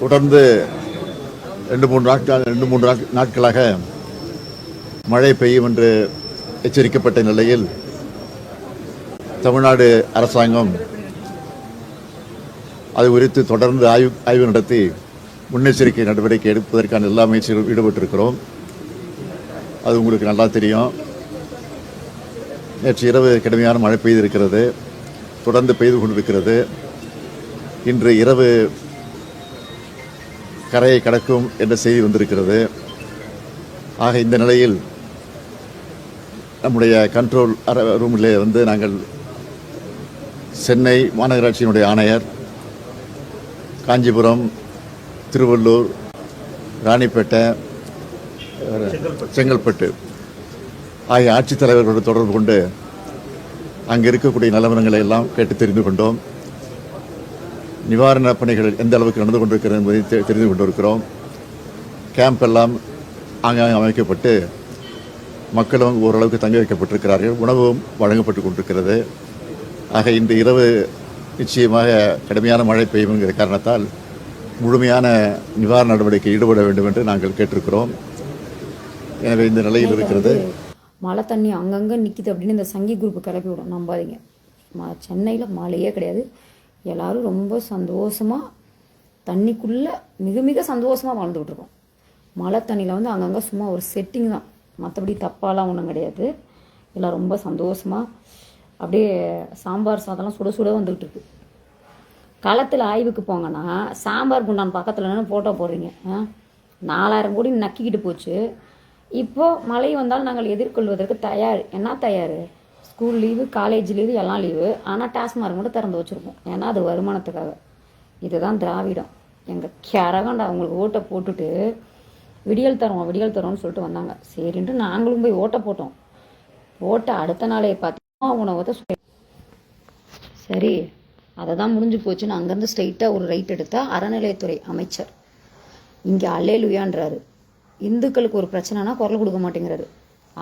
தொடர்ந்து ரெண்டு மூன்று நாட்கள் ரெண்டு மூன்று நாட்களாக மழை பெய்யும் என்று எச்சரிக்கப்பட்ட நிலையில் தமிழ்நாடு அரசாங்கம் அது குறித்து தொடர்ந்து ஆய்வு ஆய்வு நடத்தி முன்னெச்சரிக்கை நடவடிக்கை எடுப்பதற்கான எல்லா முயற்சிகளும் ஈடுபட்டிருக்கிறோம். அது உங்களுக்கு நல்லா தெரியும். நேற்று இரவு கடுமையான மழை பெய்திருக்கிறது. தொடர்ந்து பெய்து கொண்டிருக்கிறது. இன்று இரவு கரையை கடக்கும் என்ற செய்தி வந்திருக்கிறது. ஆக இந்த நிலையில் நம்முடைய கண்ட்ரோல் ரூமிலே வந்து நாங்கள் சென்னை மாநகராட்சியினுடைய ஆணையர் காஞ்சிபுரம் திருவள்ளூர் ராணிப்பேட்டை செங்கல்பட்டு ஆகிய ஆட்சித்தலைவர்களோடு தொடர்பு கொண்டு அங்கே இருக்கக்கூடிய நிலவரங்களை எல்லாம் கேட்டு தெரிந்து கொண்டோம். நிவாரணப் பணிகள் எந்த அளவுக்கு நடந்து கொண்டிருக்கிறது என்பதை தெரிந்து கொண்டிருக்கிறோம். கேம்ப் எல்லாம் ஆங்காங்கே அமைக்கப்பட்டு மக்களும் ஓரளவுக்கு தங்க வைக்கப்பட்டிருக்கிறார்கள். உணவும் வழங்கப்பட்டு கொண்டிருக்கிறது. ஆக இன்று இரவு நிச்சயமாக கடுமையான மழை பெய்யும் என்கிற காரணத்தால் முழுமையான நிவாரண நடவடிக்கை ஈடுபட வேண்டும் என்று நாங்கள் கேட்டிருக்கிறோம். எனவே இந்த நிலையில் இருக்கிறது. மழை தண்ணி அங்கங்கே நிற்கிது அப்படின்னு இந்த சங்கி குரூப் கிளப்பி விடும். நம்பாதீங்க. ம சென்னையில் மழையே கிடையாது. எல்லாரும் ரொம்ப சந்தோஷமாக தண்ணிக்குள்ளே மிக மிக சந்தோஷமாக வாழ்ந்துக்கிட்டு இருக்கோம். மழை தண்ணியில் வந்து அங்கங்கே சும்மா ஒரு செட்டிங் தான். மற்றபடி தப்பாலாம் ஒன்றும் கிடையாது. எல்லாம் ரொம்ப சந்தோஷமாக அப்படியே சாம்பார் சாதம்லாம் சுட சுட வந்துகிட்ருக்கு களத்தில் ஆய்வுக்கு போங்கன்னா சாம்பார் குண்டான் பக்கத்தில் நின்று ஃபோட்டோ போடுறீங்க. ஆ? நாலாயிரம் கோடி நக்கிக்கிட்டு போச்சு. இப்போது மழை வந்தால் நாங்கள் எதிர்கொள்வதற்கு தயார். என்ன தயார்? ஸ்கூல் லீவு காலேஜ் லீவு எல்லாம் லீவு. ஆனால் டாஸ்மார்க் மட்டும் திறந்து வச்சுருப்போம். ஏன்னா அது வருமானத்துக்காக. இதுதான் திராவிடம். எங்கள் கரகண்டா அவங்களுக்கு ஓட்டை போட்டுட்டு விடியல் தரோம் விடியல் தரோம்னு சொல்லிட்டு வந்தாங்க. சரின்ட்டு நாங்களும் போய் ஓட்டை போட்டோம். ஓட்டை அடுத்த நாளே பார்த்தீங்கன்னா உணவத்தை சரி அதை தான் முடிஞ்சு போச்சுன்னு அங்கேருந்து ஸ்ட்ரைட்டாக ஒரு ரைட் எடுத்தால் அறநிலையத்துறை அமைச்சர். இங்கே அல்லேலுயான்றாரு. இந்துக்களுக்கு ஒரு பிரச்சனைனா குரல் கொடுக்க மாட்டேங்கிறாரு.